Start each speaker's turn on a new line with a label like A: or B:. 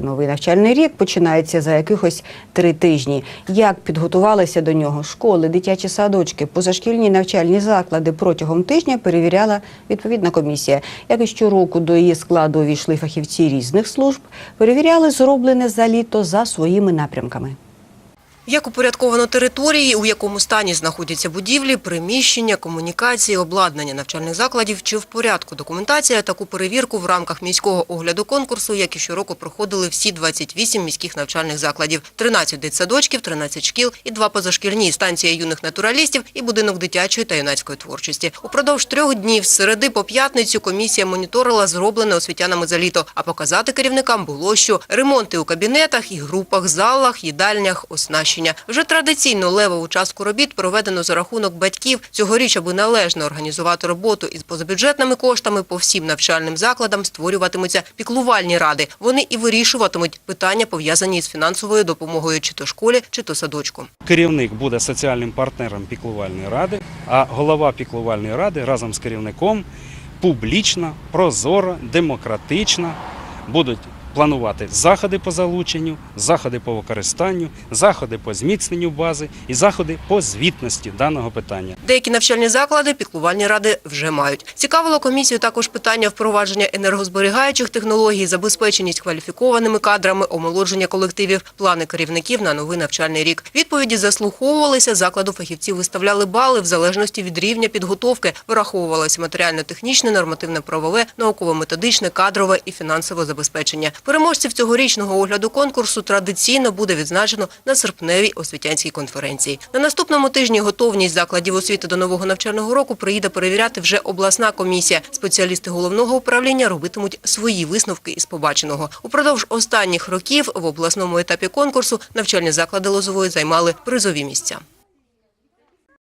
A: Новий навчальний рік починається за якихось три тижні. Як підготувалися до нього школи, дитячі садочки, позашкільні навчальні заклади протягом тижня перевіряла відповідна комісія. Як і щороку до її складу увійшли фахівці різних служб, перевіряли зроблене за літо за своїми напрямками.
B: Як упорядковано території, у якому стані знаходяться будівлі, приміщення, комунікації, обладнання навчальних закладів чи в порядку документація, таку перевірку в рамках міського огляду конкурсу, як і щороку проходили всі 28 міських навчальних закладів, 13 дитсадочків, 13 шкіл і два позашкільні станція юних натуралістів і будинок дитячої та юнацької творчості. Упродовж трьох днів з середи по п'ятницю комісія моніторила зроблене освітянами за літо, а показати керівникам було що ремонти у кабінетах і групах, залах, їдальнях, оснащення. Вже традиційно левову частку робіт проведено за рахунок батьків. Цьогоріч, аби належно організувати роботу із позабюджетними коштами, по всім навчальним закладам створюватимуться піклувальні ради. Вони і вирішуватимуть питання, пов'язані з фінансовою допомогою чи то школі, чи то садочку.
C: Керівник буде соціальним партнером піклувальної ради, а голова піклувальної ради разом з керівником публічно, прозоро, демократично будуть планувати заходи по залученню, заходи по використанню, заходи по зміцненню бази і заходи по звітності даного питання.
B: Деякі навчальні заклади піклувальні ради вже мають. Цікавило комісію також питання впровадження енергозберігаючих технологій, забезпеченість кваліфікованими кадрами, омолодження колективів, плани керівників на новий навчальний рік. Відповіді заслуховувалися, закладу фахівців виставляли бали в залежності від рівня підготовки. Вираховувалося матеріально-технічне, нормативно-правове, науково-методичне, кадрове і фінансове забезпечення. Переможців цьогорічного огляду конкурсу традиційно буде відзначено на серпневій освітянській конференції. На наступному тижні готовність закладів освіти до нового навчального року приїде перевіряти вже обласна комісія. Спеціалісти головного управління робитимуть свої висновки із побаченого. Упродовж останніх років в обласному етапі конкурсу навчальні заклади Лозової займали призові місця.